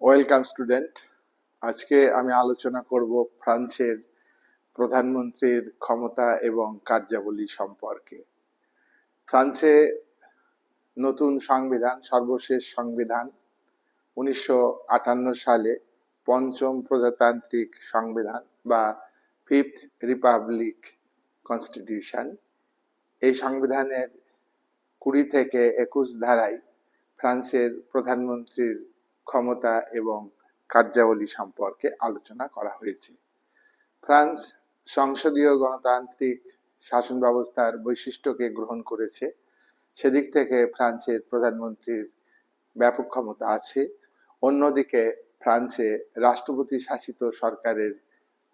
Welcome student আজকে আমি আলোচনা করব ফ্রান্সের প্রধানমন্ত্রীর ক্ষমতা এবং কার্যাবলী সম্পর্কে। ফ্রান্সে নতুন সংবিধান, সর্বশেষ সংবিধান, উনিশশো আটান্ন সালে পঞ্চম প্রজাতান্ত্রিক সংবিধান বা ফিফথ রিপাবলিক কনস্টিটিউশন। এই সংবিধানের কুড়ি থেকে একুশ ধারায় ফ্রান্সের প্রধানমন্ত্রীর ক্ষমতা এবং কার্যাবলী সম্পর্কে আলোচনা করা হয়েছে। ফ্রান্স সংসদীয় গণতান্ত্রিক শাসন ব্যবস্থার বৈশিষ্ট্যকে গ্রহণ করেছে। সেদিক থেকে ফ্রান্সের প্রধানমন্ত্রীর ব্যাপক ক্ষমতা আছে। অন্যদিকে ফ্রান্সে রাষ্ট্রপতি শাসিত সরকারের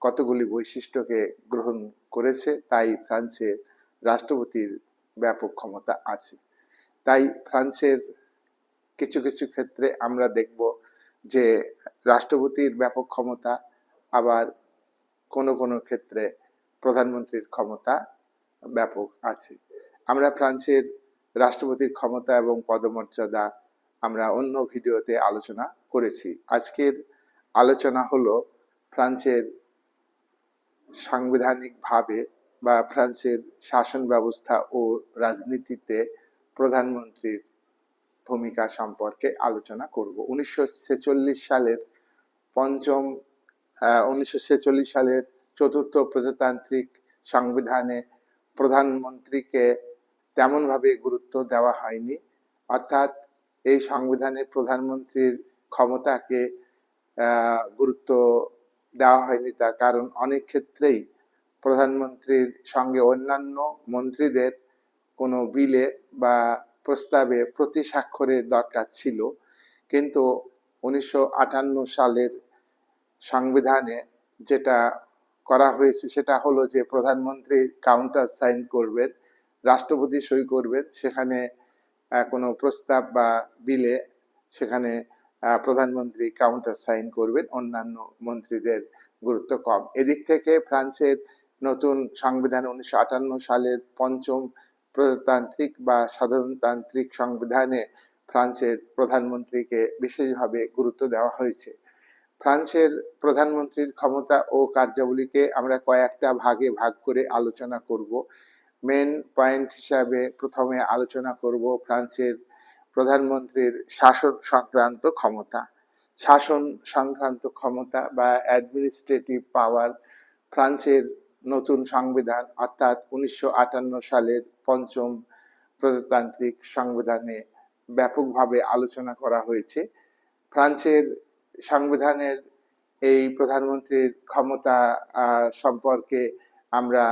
কতগুলি বৈশিষ্ট্যকে গ্রহণ করেছে, তাই ফ্রান্সের রাষ্ট্রপতির ব্যাপক ক্ষমতা আছে। তাই ফ্রান্সের কিছু কিছু ক্ষেত্রে আমরা দেখব যে রাষ্ট্রপতির ব্যাপক ক্ষমতা, আবার কোনো কোনো ক্ষেত্রে প্রধানমন্ত্রীর ক্ষমতা ব্যাপক আছে। আমরা ফ্রান্সের রাষ্ট্রপতির ক্ষমতা এবং পদমর্যাদা আমরা অন্য ভিডিওতে আলোচনা করেছি। আজকের আলোচনা হলো ফ্রান্সের সাংবিধানিকভাবে বা ফ্রান্সের শাসন ব্যবস্থা ও রাজনীতিতে প্রধানমন্ত্রীর ভূমিকা সম্পর্কে আলোচনা করব। উনিশশো ছেচল্লিশ সালের পঞ্চম উনিশশো সালের চতুর্থ প্রজাতান্ত্রিক সংবিধানে প্রধানমন্ত্রীকে তেমনভাবে গুরুত্ব দেওয়া হয়নি। অর্থাৎ এই সংবিধানে প্রধানমন্ত্রীর ক্ষমতাকে গুরুত্ব দেওয়া হয়নি তার কারণ অনেক ক্ষেত্রেই প্রধানমন্ত্রীর সঙ্গে অন্যান্য মন্ত্রীদের কোনো বিলে বা প্রস্তাবে প্রতি স্বাক্ষরের দরকার ছিল। কিন্তু উনিশশো সালের সংবিধানে যেটা করা হয়েছে সেটা হলো যে প্রধানমন্ত্রী কাউন্টার সাইন করবেন, রাষ্ট্রপতি সই করবেন, সেখানে কোনো প্রস্তাব বা বিলে সেখানে প্রধানমন্ত্রী কাউন্টার সাইন করবেন, অন্যান্য মন্ত্রীদের গুরুত্ব কম। এদিক থেকে ফ্রান্সের নতুন সংবিধান উনিশশো আটান্ন সালের পঞ্চম প্রজাতান্ত্রিক বা সাধারণতান্ত্রিক সংবিধানে ফ্রান্সের প্রধানমন্ত্রীকে বিশেষভাবে গুরুত্ব দেওয়া হয়েছে। ফ্রান্সের প্রধানমন্ত্রীর ক্ষমতা ও কার্যাবলীকে আমরা কয়েকটা ভাগে ভাগ করে আলোচনা করব। মেন পয়েন্ট হিসাবে প্রথমে আলোচনা করব ফ্রান্সের প্রধানমন্ত্রীর শাসন সংক্রান্ত ক্ষমতা। শাসন সংক্রান্ত ক্ষমতা বা অ্যাডমিনিস্ট্রেটিভ পাওয়ার ফ্রান্সের নতুন সংবিধান, অর্থাৎ উনিশশো আটান্ন সালের পঞ্চম প্রজাতান্ত্রিক সংবিধানে ব্যাপকভাবে আলোচনা করা হয়েছে। ফ্রান্সের সংবিধানের এই প্রধানমন্ত্রীর ক্ষমতা সম্পর্কে আমরা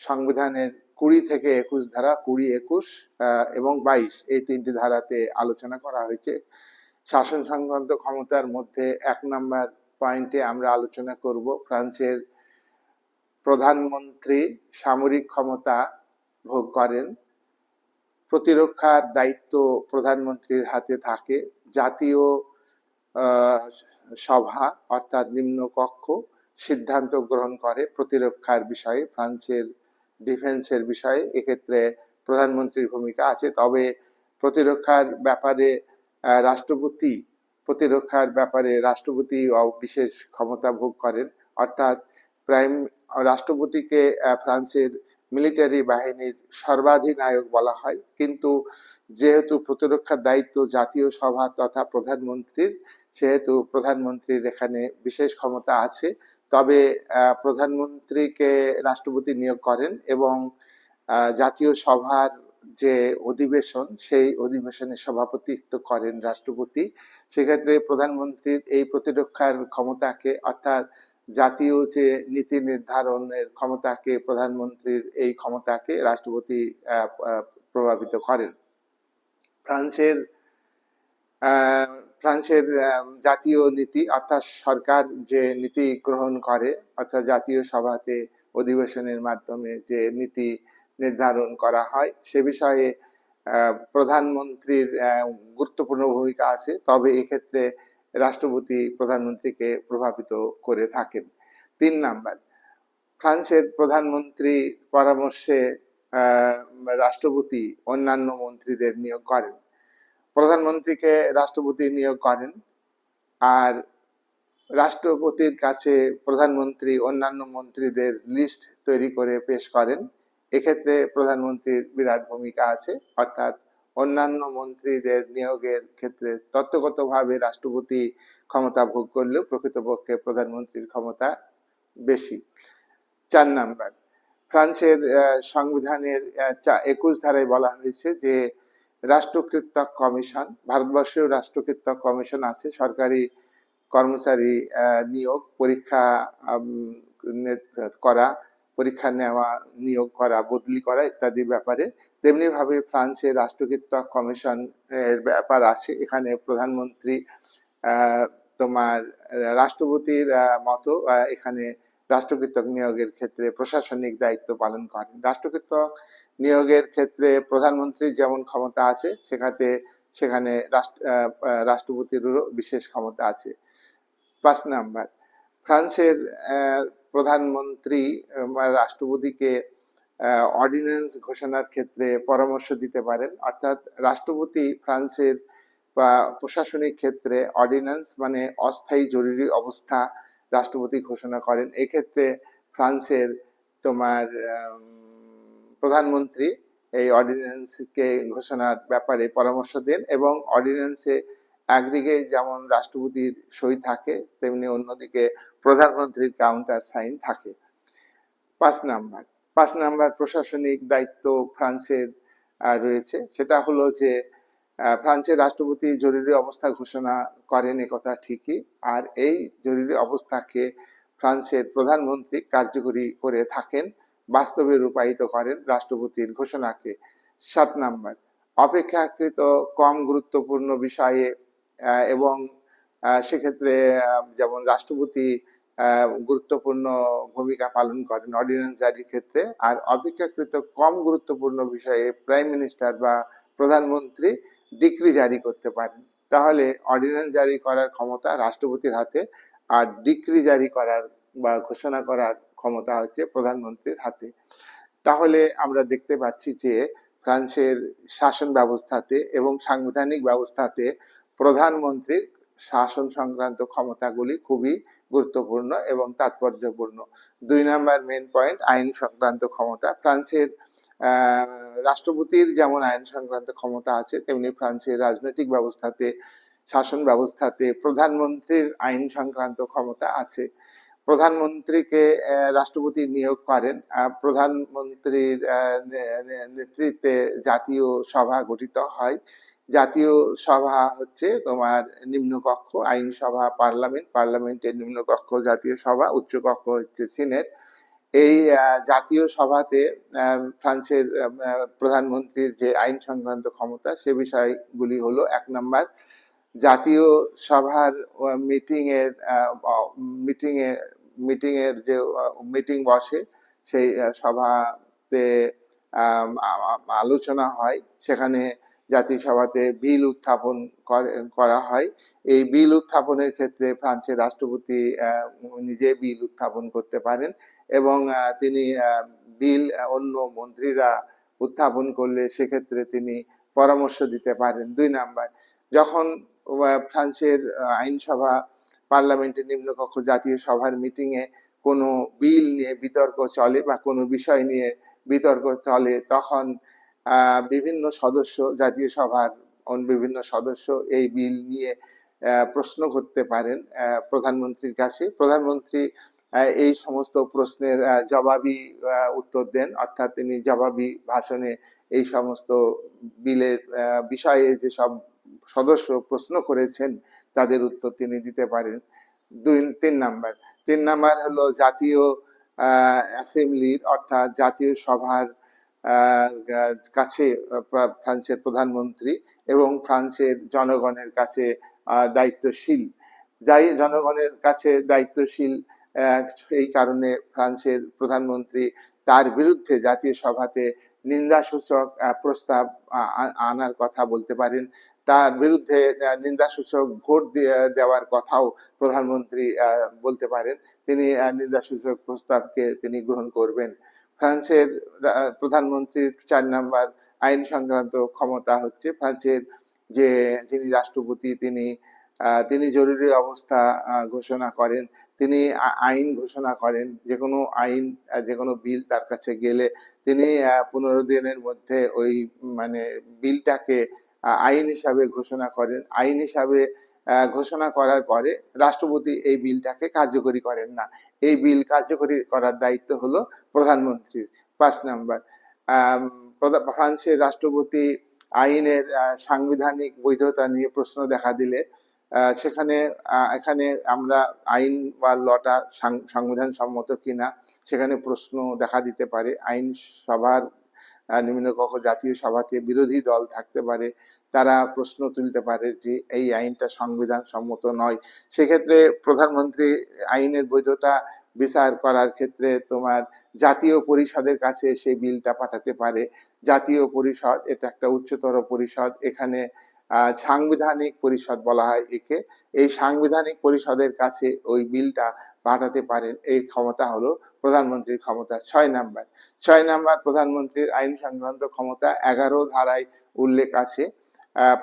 সংবিধানের কুড়ি থেকে একুশ ধারা, কুড়ি, একুশ এবং বাইশ এই তিনটি ধারাতে আলোচনা করা হয়েছে। শাসন সংক্রান্ত ক্ষমতার মধ্যে এক নম্বর পয়েন্টে আমরা আলোচনা করব ফ্রান্সের প্রধানমন্ত্রী সামরিক ক্ষমতা ভোগ করেন। প্রতিরক্ষার দায়িত্ব প্রধানমন্ত্রীর হাতে থাকে। জাতীয় সভা অর্থাৎ নিম্ন কক্ষ সিদ্ধান্ত গ্রহণ করে প্রতিরক্ষার বিষয়ে, ফ্রান্সের ডিফেন্সের বিষয়ে। এক্ষেত্রে প্রধানমন্ত্রীর ভূমিকা আছে। তবে প্রতিরক্ষার ব্যাপারে রাষ্ট্রপতি, প্রতিরক্ষার ব্যাপারে রাষ্ট্রপতি বিশেষ ক্ষমতা ভোগ করেন। অর্থাৎ প্রাইম রাষ্ট্রপতিকে ফ্রান্সের মিলিটারি বাহিনীর সর্বাধিনায়ক বলা হয়। কিন্তু যেহেতু প্রতিরক্ষার দায়িত্ব জাতীয় সভা তথা প্রধানমন্ত্রীর, সেহেতু প্রধানমন্ত্রীর এখানে বিশেষ ক্ষমতা আছে। তবে প্রধানমন্ত্রীকে রাষ্ট্রপতি নিয়োগ করেন এবং জাতীয় সভার যে অধিবেশন, সেই অধিবেশনে সভাপতিত্ব করেন রাষ্ট্রপতি। সেক্ষেত্রে প্রধানমন্ত্রীর এই প্রতিরক্ষার ক্ষমতাকে, অর্থাৎ জাতীয় যে নীতি নির্ধারণের ক্ষমতাকে প্রধানমন্ত্রীর এই ক্ষমতাকে রাষ্ট্রপতি প্রভাবিত করেন। ফ্রান্সের ফ্রান্সের জাতীয় নীতি, অর্থাৎ সরকার যে নীতি গ্রহণ করে, অর্থাৎ জাতীয় সভাতে অধিবেশনের মাধ্যমে যে নীতি নির্ধারণ করা হয়, সে বিষয়ে প্রধানমন্ত্রীর গুরুত্বপূর্ণ ভূমিকা আছে। তবে এক্ষেত্রে রাষ্ট্রপতি, প্রধানমন্ত্রীকে প্রভাবিত করে থাকেন। তিন নাম্বার, ফ্রান্সের প্রধানমন্ত্রী পরামর্শে রাষ্ট্রপতি অন্যান্য মন্ত্রীদের নিয়োগ করেন। প্রধানমন্ত্রীকে রাষ্ট্রপতি নিয়োগ করেন আর রাষ্ট্রপতির কাছে প্রধানমন্ত্রী অন্যান্য মন্ত্রীদের লিস্ট তৈরি করে পেশ করেন। এক্ষেত্রে প্রধানমন্ত্রীর বিরাট ভূমিকা আছে, অর্থাৎ অন্যান্য মন্ত্রীদের নিয়োগের ক্ষেত্রে তত্ত্বগতভাবে রাষ্ট্রপতি ক্ষমতা ভোগ করলেও প্রকৃতপক্ষে প্রধানমন্ত্রীর ক্ষমতা বেশি। চার নাম্বার, ফ্রান্সের সংবিধানের একুশ ধারায় বলা হয়েছে যে রাষ্ট্রকৃতক কমিশন, ভারতবর্ষেও রাষ্ট্রকৃতক কমিশন আছে, সরকারি কর্মচারী নিয়োগ, পরীক্ষা করা পরীক্ষা নেওয়া, নিয়োগ করা, বদলি করা ইত্যাদি ব্যাপারে। তেমনি ভাবে ফ্রান্সের রাষ্ট্রকৃতক কমিশন এর ব্যাপার আছে। এখানে প্রধানমন্ত্রী তোমার, রাষ্ট্রপতির মতো এখানে রাষ্ট্রকৃতক নিয়োগের ক্ষেত্রে প্রশাসনিক দায়িত্ব পালন করেন। রাষ্ট্রকৃতক নিয়োগের ক্ষেত্রে প্রধানমন্ত্রীর যেমন ক্ষমতা আছে সেখানে সেখানে রাষ্ট্রপতিরও বিশেষ ক্ষমতা আছে। পাঁচ নাম্বার ফ্রান্সের প্রধানমন্ত্রী রাষ্ট্রপতিকে অর্ডিন্যান্স ঘোষণার ক্ষেত্রে পরামর্শ দিতে পারেন। অর্থাৎ রাষ্ট্রপতি ফ্রান্সের বা প্রশাসনিক ক্ষেত্রে অর্ডিন্যান্স মানে অস্থায়ী জরুরি অবস্থা রাষ্ট্রপতি ঘোষণা করেন। এক্ষেত্রে ফ্রান্সের তোমার প্রধানমন্ত্রী এই অর্ডিন্যান্সকে ঘোষণার ব্যাপারে পরামর্শ দেন এবং অর্ডিন্যান্সে একদিকে যেমন রাষ্ট্রপতির সই থাকে, তেমনি অন্যদিকে প্রধানমন্ত্রীর কাউন্টার সাইন থাকে। পাঁচ নাম্বার পাঁচ নাম্বার প্রশাসনিক দায়িত্ব ফ্রান্সের রয়েছে। সেটা হলো যে ফ্রান্সের রাষ্ট্রপতি জরুরি অবস্থা ঘোষণা করেন কথা ঠিকই। আর এই জরুরি অবস্থাকে ফ্রান্সের প্রধানমন্ত্রী কার্যকরী করে থাকেন, বাস্তবে রূপায়িত করেন রাষ্ট্রপতির ঘোষণাকে। সাত নাম্বার, অপেক্ষাকৃত কম গুরুত্বপূর্ণ বিষয়ে এবং সেক্ষেত্রে যেমন রাষ্ট্রপতি গুরুত্বপূর্ণ ভূমিকা পালন করেন অর্ডিন্যান্স জারির ক্ষেত্রে। আর অপেক্ষাকৃত কম গুরুত্বপূর্ণ বিষয়ে প্রাইম মিনিস্টার বা প্রধানমন্ত্রী ডিক্রি জারি করতে পারেন। তাহলে অর্ডিন্যান্স জারি করার ক্ষমতা রাষ্ট্রপতির হাতে, আর ডিক্রি জারি করার বা ঘোষণা করার ক্ষমতা হচ্ছে প্রধানমন্ত্রীর হাতে। তাহলে আমরা দেখতে পাচ্ছি যে, ফ্রান্সের শাসন ব্যবস্থাতে এবং সাংবিধানিক ব্যবস্থাতে প্রধানমন্ত্রীর শাসন সংক্রান্ত ক্ষমতাগুলি খুবই গুরুত্বপূর্ণ এবং তাৎপর্যপূর্ণ। দুই নাম্বার মেন পয়েন্ট আইন সংক্রান্ত ক্ষমতা। ফ্রান্সের রাষ্ট্রপতির যেমন আইন সংক্রান্ত ক্ষমতা আছে, তেমনি ফ্রান্সের রাজনৈতিক ব্যবস্থাতে, শাসন ব্যবস্থাতে প্রধানমন্ত্রীর আইন সংক্রান্ত ক্ষমতা আছে। প্রধানমন্ত্রীকে রাষ্ট্রপতি নিয়োগ করেন। প্রধানমন্ত্রীর নেতৃত্বে জাতীয় সভা গঠিত হয়। জাতীয় সভা হচ্ছে তোমার নিম্নকক্ষ আইনসভা পার্লামেন্ট। পার্লামেন্টের নিম্নকক্ষ জাতীয় সভা, উচ্চকক্ষ হচ্ছে সিনেট। এই জাতীয় সভাতে ফ্রান্সের প্রধানমন্ত্রীর যে আইন সংক্রান্ত ক্ষমতা, সে বিষয়গুলি হলো, এক নম্বর, জাতীয় সভার মিটিং এর মিটিং এ মিটিং এর যে মিটিং বসে, সেই সভাতে আলোচনা হয়। সেখানে জাতীয় সভাতে বিল উত্থাপন করা হয়। এই বিল উত্থাপনের ক্ষেত্রে ফ্রান্সের রাষ্ট্রপতি নিজে বিল উত্থাপন করতে পারেন এবং তিনি বিল অন্য মন্ত্রীরা উত্থাপন করলে সেক্ষেত্রে তিনি পরামর্শ দিতে পারেন। দুই নাম্বার, যখন ফ্রান্সের আইনসভা পার্লামেন্টের নিম্নকক্ষ জাতীয় সভার মিটিং এ কোনো বিল নিয়ে বিতর্ক চলে বা কোনো বিষয় নিয়ে বিতর্ক চলে, তখন বিভিন্ন সদস্য, জাতীয় সভার বিভিন্ন সদস্য এই বিল নিয়ে প্রশ্ন করতে পারেন প্রধানমন্ত্রীর কাছে। প্রধানমন্ত্রী এই সমস্ত প্রশ্নের জবাবি উত্তর দেন। অর্থাৎ তিনি জবাবি ভাষণে এই সমস্ত বিলের বিষয়ে যেসব সদস্য প্রশ্ন করেছেন, তাদের উত্তর তিনি দিতে পারেন। দুই, তিন নাম্বার। তিন নাম্বার হলো জাতীয় অ্যাসেম্বলির অর্থাৎ জাতীয় সভার কাছে ফ্রান্সের প্রধানমন্ত্রী এবং ফ্রান্সের জনগণের কাছে দায়িত্বশীল। যাই জনগণের কাছে দায়িত্বশীল এই কারণে ফ্রান্সের প্রধানমন্ত্রী তার বিরুদ্ধে জাতীয় সভাতে নিন্দাসূচক প্রস্তাব আনার কথা বলতে পারেন। তার বিরুদ্ধে নিন্দাসূচক ভোট দেওয়ার কথাও প্রধানমন্ত্রী বলতে পারেন। তিনি নিন্দাসূচক প্রস্তাবকে তিনি গ্রহণ করবেন। ফ্রান্সের প্রধানমন্ত্রীর চার নাম্বার আইন সংক্রান্ত ক্ষমতা হচ্ছে। ফ্রান্সের যে যিনি রাষ্ট্রপতি, তিনি তিনি জরুরি অবস্থা ঘোষণা করেন। তিনি আইন ঘোষণা করেন। যে কোনো আইন যে কোনো বিল তার কাছে গেলে তিনি পনেরো দিনের মধ্যে ওই মানে বিলটাকে আইন হিসাবে ঘোষণা করেন। আইন হিসাবে ঘোষণা করার পরে রাষ্ট্রপতি এই বিলটাকে কার্যকরী করেন না। এই বিল কার্যকরী করার দায়িত্ব হলো প্রধানমন্ত্রীর। পাঁচ নাম্বার ফ্রান্সের রাষ্ট্রপতি আইনের সাংবিধানিক বৈধতা নিয়ে প্রশ্ন দেখা দিলে সেখানে এখানে আমরা আইন বা লটা সংবিধান সম্মত কিনা সেখানে প্রশ্ন দেখা দিতে পারে। আইন সভার নিম্নকক্ষ জাতীয় সভাতে বিরোধী দল থাকতে পারে, তারা প্রশ্ন তুলতে পারে যে এই আইনটা সংবিধান সম্মত নয়। সেক্ষেত্রে প্রধানমন্ত্রী আইনের বৈধতা বিচার করার ক্ষেত্রে তোমার জাতীয় পরিষদের কাছে সেই বিলটা পাঠাতে পারে। জাতীয় পরিষদ, এটা একটা উচ্চতর পরিষদ, এখানে সাংবিধানিক পরিষদ বলা হয় একে। এই সাংবিধানিক পরিষদের কাছে ওই বিলটা পাঠাতে পারেন। এই ক্ষমতা হলো প্রধানমন্ত্রীর ক্ষমতা, ছয় নাম্বার। ছয় নাম্বার প্রধানমন্ত্রীর আইন সংক্রান্ত ক্ষমতা এগারো ধারায় উল্লেখ আছে।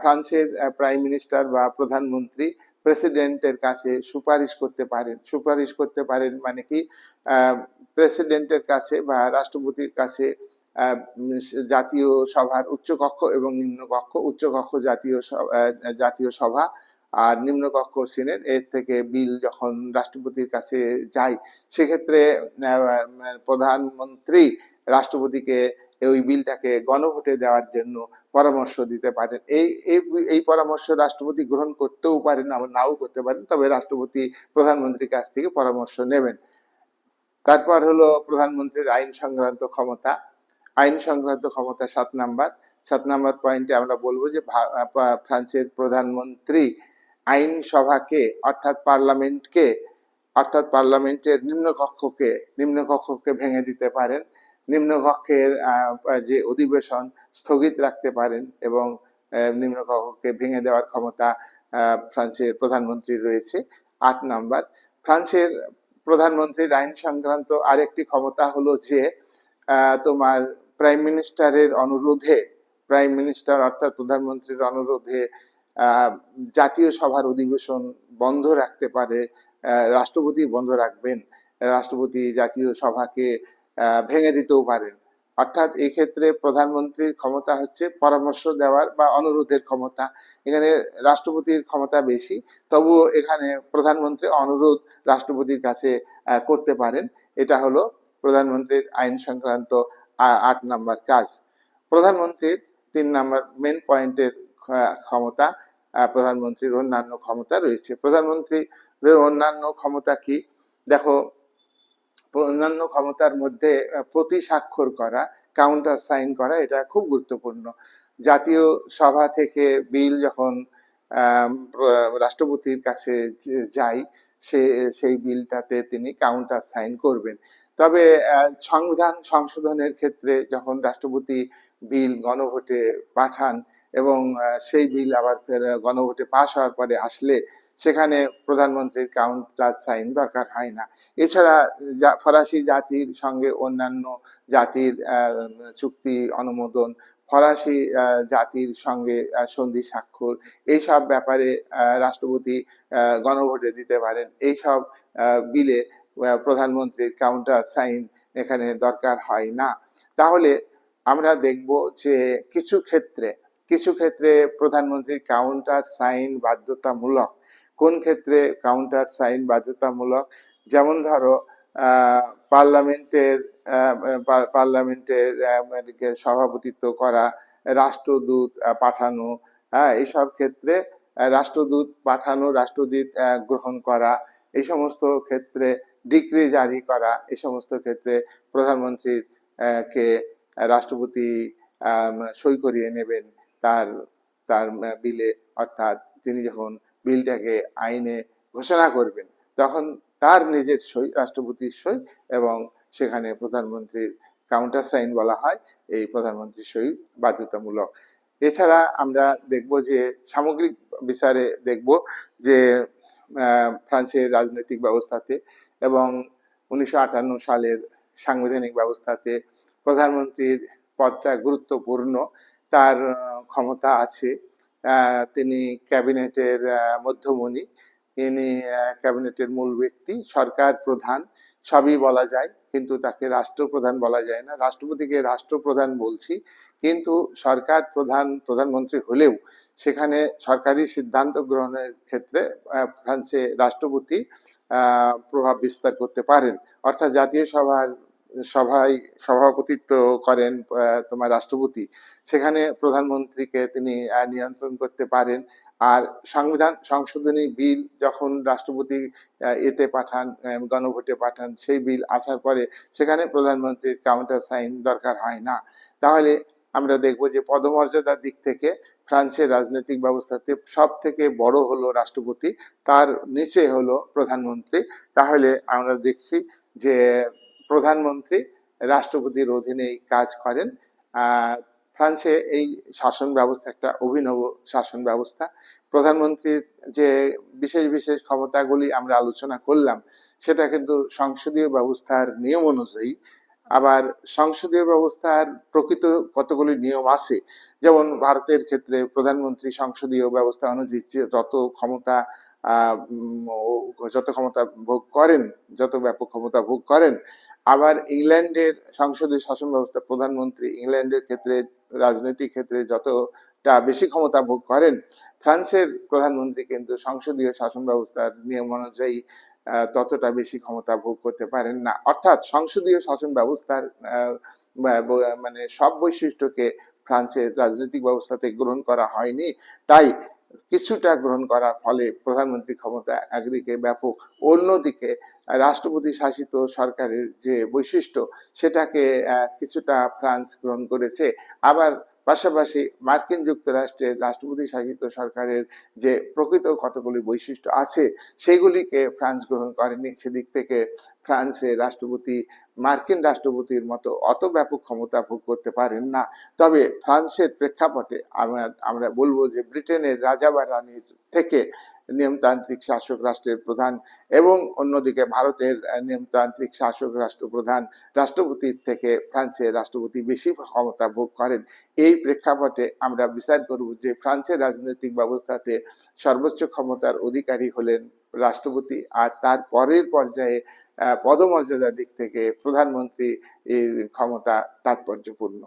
ফ্রান্সের প্রাইম মিনিস্টার বা প্রধানমন্ত্রী প্রেসিডেন্টের কাছে সুপারিশ করতে পারেন। সুপারিশ করতে পারেন মানে কি? প্রেসিডেন্টের কাছে বা রাষ্ট্রপতির কাছে জাতীয় সভার উচ্চকক্ষ এবং নিম্নকক্ষ। উচ্চকক্ষ জাতীয় জাতীয় সভা আর নিম্নকক্ষ সিনেট। এর থেকে বিল যখন রাষ্ট্রপতির কাছে যায়, সেক্ষেত্রে প্রধানমন্ত্রী রাষ্ট্রপতিকে ওই বিলটাকে গণভোটে দেওয়ার জন্য পরামর্শ দিতে পারেন। এই, এই- পরামর্শ রাষ্ট্রপতি গ্রহণ করতেও পারেন নাও করতে পারেন, তবে রাষ্ট্রপতি প্রধানমন্ত্রীর কাছ থেকে পরামর্শ নেবেন। তারপর হলো প্রধানমন্ত্রীর আইন সংক্রান্ত ক্ষমতা। আইন সংক্রান্ত ক্ষমতা সাত নাম্বার। সাত নাম্বার পয়েন্টে আমরা বলব যে ফ্রান্সের প্রধানমন্ত্রী আইন সভাকে অর্থাৎ পার্লামেন্টকে, অর্থাৎ পার্লামেন্টের নিম্নকক্ষকে নিম্নকক্ষকে ভেঙে দিতে পারেন, নিম্নকক্ষের যে অধিবেশন স্থগিত রাখতে পারেন এবং নিম্নকক্ষকে ভেঙে দেওয়ার ক্ষমতা ফ্রান্সের প্রধানমন্ত্রী রয়েছে। আট নাম্বার, ফ্রান্সের প্রধানমন্ত্রীর আইন সংক্রান্ত আরেকটি ক্ষমতা হলো যে তোমার প্রাইম মিনিস্টারের অনুরোধে প্রাইম মিনিস্টার অর্থাৎ প্রধানমন্ত্রীর অনুরোধে জাতীয় সভার অধিবেশন বন্ধ রাখতে পারে রাষ্ট্রপতি বন্ধ রাখবেন, রাষ্ট্রপতি জাতীয় সভাকে ভেঙে দিতেও পারেন। অর্থাৎ এই ক্ষেত্রে প্রধানমন্ত্রীর ক্ষমতা হচ্ছে পরামর্শ দেওয়ার বা অনুরোধের ক্ষমতা। এখানে রাষ্ট্রপতির ক্ষমতা বেশি, তবুও এখানে প্রধানমন্ত্রী অনুরোধ রাষ্ট্রপতির কাছে করতে পারেন। এটা হলো প্রধানমন্ত্রীর আইন সংক্রান্ত আট নাম্বার কাজ। প্রধানমন্ত্রীর তিন নাম্বার মেন পয়েন্টের ক্ষমতা প্রধানমন্ত্রীর অন্যান্য ক্ষমতা রয়েছে। প্রধানমন্ত্রীর অন্যান্য ক্ষমতা কি? দেখো অন্যান্য ক্ষমতার মধ্যে প্রতি স্বাক্ষর করা কাউন্টার সাইন করা, এটা খুব গুরুত্বপূর্ণ। জাতীয় সভা থেকে বিল যখন রাষ্ট্রপতির কাছে যে- যায় সে, সেই বিলটাতে তিনি কাউন্টার সাইন করবেন। তবে সংবিধান সংশোধনের ক্ষেত্রে যখন রাষ্ট্রপতি বিল গণভোটে পাঠান এবং সেই বিল আবার ফের গণভোটে পাশ হওয়ার পরে আসলে সেখানে প্রধানমন্ত্রীর কাউন্টার সাইন দরকার হয় না। এছাড়া ফরাসি জাতির সঙ্গে অন্যান্য জাতির চুক্তি অনুমোদন ফরাসি জাতির সঙ্গে সন্ধি স্বাক্ষর, এইসব ব্যাপারে রাষ্ট্রপতি গণভোটে দিতে পারেন। এইসব বিলে প্রধানমন্ত্রীর কাউন্টার সাইন এখানে দরকার হয় না। তাহলে আমরা দেখব যে কিছু ক্ষেত্রে কিছু ক্ষেত্রে প্রধানমন্ত্রীর কাউন্টার সাইন বাধ্যতামূলক। কোন ক্ষেত্রে কাউন্টার সাইন বাধ্যতামূলক? যেমন ধরো পার্লামেন্টের পার্লামেন্টের মানে সভাপতিত্ব করা, রাষ্ট্রদূত পাঠানো হ্যাঁ এইসব ক্ষেত্রে রাষ্ট্রদূত পাঠানো, রাষ্ট্রদূত গ্রহণ করা, এই সমস্ত ক্ষেত্রে ডিক্রি জারি করা, এই সমস্ত ক্ষেত্রে প্রধানমন্ত্রীর কে রাষ্ট্রপতি সই করিয়ে নেবেন তার তার বিলে, অর্থাৎ তিনি যখন বিলটাকে আইনে ঘোষণা করবেন, তখন তার নিজের সই, রাষ্ট্রপতির সই এবং সেখানে প্রধানমন্ত্রীর কাউন্টার সাইন বলা হয় এই প্রধানমন্ত্রীর সই বাধ্যতামূলক। এছাড়া আমরা দেখব যে সামগ্রিক বিচারে দেখব যে ফ্রান্সের রাজনৈতিক ব্যবস্থাতে এবং উনিশশো আটান্ন সালের সাংবিধানিক ব্যবস্থাতে প্রধানমন্ত্রীর পদটা গুরুত্বপূর্ণ। তার ক্ষমতা আছে। তিনি ক্যাবিনেটের মধ্যমণি। আহ, ক্যাবিনেটের মূল ব্যক্তি সরকার প্রধান। সবই বলা যায়। কিন্তু তাকে রাষ্ট্রপ্রধান বলা যায় না। রাষ্ট্রপতিকে রাষ্ট্রপ্রধান বলছি। কিন্তু সরকার প্রধান, প্রধানমন্ত্রী হলেও সেখানে সরকারি সিদ্ধান্ত গ্রহণের ক্ষেত্রে ফ্রান্সে রাষ্ট্রপতি প্রভাব বিস্তার করতে পারেন। অর্থাৎ জাতীয় সভার সভায় সভাপতিত্ব করেন তোমার রাষ্ট্রপতি। সেখানে প্রধানমন্ত্রীকে তিনি নিয়ন্ত্রণ করতে পারেন। আর সংবিধান, সংশোধনী বিল যখন রাষ্ট্রপতি এতে পাঠান গণভোটে পাঠান, সেই বিল আসার পরে সেখানে প্রধানমন্ত্রীর কাউন্টার সাইন দরকার হয় না। তাহলে আমরা দেখব যে পদমর্যাদার দিক থেকে ফ্রান্সের রাজনৈতিক ব্যবস্থাতে সব থেকে বড় হলো রাষ্ট্রপতি, তার নিচে হলো প্রধানমন্ত্রী। তাহলে আমরা দেখছি যে প্রধানমন্ত্রী, রাষ্ট্রপতির অধীনেই কাজ করেন। ফ্রান্সে এই শাসন ব্যবস্থা, একটা অভিনব শাসন ব্যবস্থা। প্রধানমন্ত্রীর যে বিশেষ বিশেষ ক্ষমতাগুলি আমরা আলোচনা করলাম, সেটা কিন্তু সংসদীয় ব্যবস্থার নিয়ম অনুযায়ী, আবার সংসদীয় ব্যবস্থার প্রকৃত কতগুলি নিয়ম আছে? যেমন ভারতের ক্ষেত্রে প্রধানমন্ত্রী সংসদীয় ব্যবস্থা অনুযায়ী যত ক্ষমতা যত ক্ষমতা ভোগ করেন, যত ব্যাপক ক্ষমতা ভোগ করেন আবার ইংল্যান্ডের সংসদীয় শাসন ব্যবস্থা, প্রধানমন্ত্রী ইংল্যান্ডের ক্ষেত্রে, রাজনৈতিক ক্ষেত্রে যতটা বেশি ক্ষমতা ভোগ করেন, ফ্রান্সের প্রধানমন্ত্রী কিন্তু সংসদীয় শাসন ব্যবস্থার নিয়ম অনুযায়ী ততটা বেশি ক্ষমতা ভোগ করতে পারেন না। অর্থাৎ সংসদীয় শাসন ব্যবস্থার মানে সব বৈশিষ্ট্যকে ফ্রান্সের রাজনৈতিক ব্যবস্থাতে গ্রহণ করা হয়নি। তাই কিছুটা গ্রহণ করার ফলে প্রধানমন্ত্রী ক্ষমতা একদিকে ব্যাপক, অন্যদিকে রাষ্ট্রপতি শাসিত সরকারের যে বৈশিষ্ট্য, সেটাকে কিছুটা ফ্রান্স গ্রহণ করেছে। আবার পাশাপাশি মার্কিন যুক্তরাষ্ট্রের রাষ্ট্রপতি শাসিত সরকারের যে প্রকৃত কতগুলি বৈশিষ্ট্য আছে, সেগুলিকে ফ্রান্স গ্রহণ করেনি। সেদিক থেকে ফ্রান্সের রাষ্ট্রপতি, মার্কিন রাষ্ট্রপতির মতো অত ব্যাপক ক্ষমতা ভোগ করতে পারেন না। তবে ফ্রান্সের প্রেক্ষাপটে আমরা আমরা বলব যে ব্রিটেনের রাজা বা রানীর থেকে নিয়মতান্ত্রিক শাসক রাষ্ট্রের প্রধান এবং অন্যদিকে ভারতের নিয়মতান্ত্রিক শাসক রাষ্ট্র প্রধান রাষ্ট্রপতির থেকে ফ্রান্সের রাষ্ট্রপতি বেশি ক্ষমতা ভোগ করেন। এই প্রেক্ষাপটে আমরা বিচার করব যে ফ্রান্সের রাজনৈতিক ব্যবস্থাতে সর্বোচ্চ ক্ষমতার অধিকারী হলেন রাষ্ট্রপতি আর তার পরের পর্যায়ে পদমর্যাদার দিক থেকে প্রধানমন্ত্রী ক্ষমতা তাৎপর্যপূর্ণ।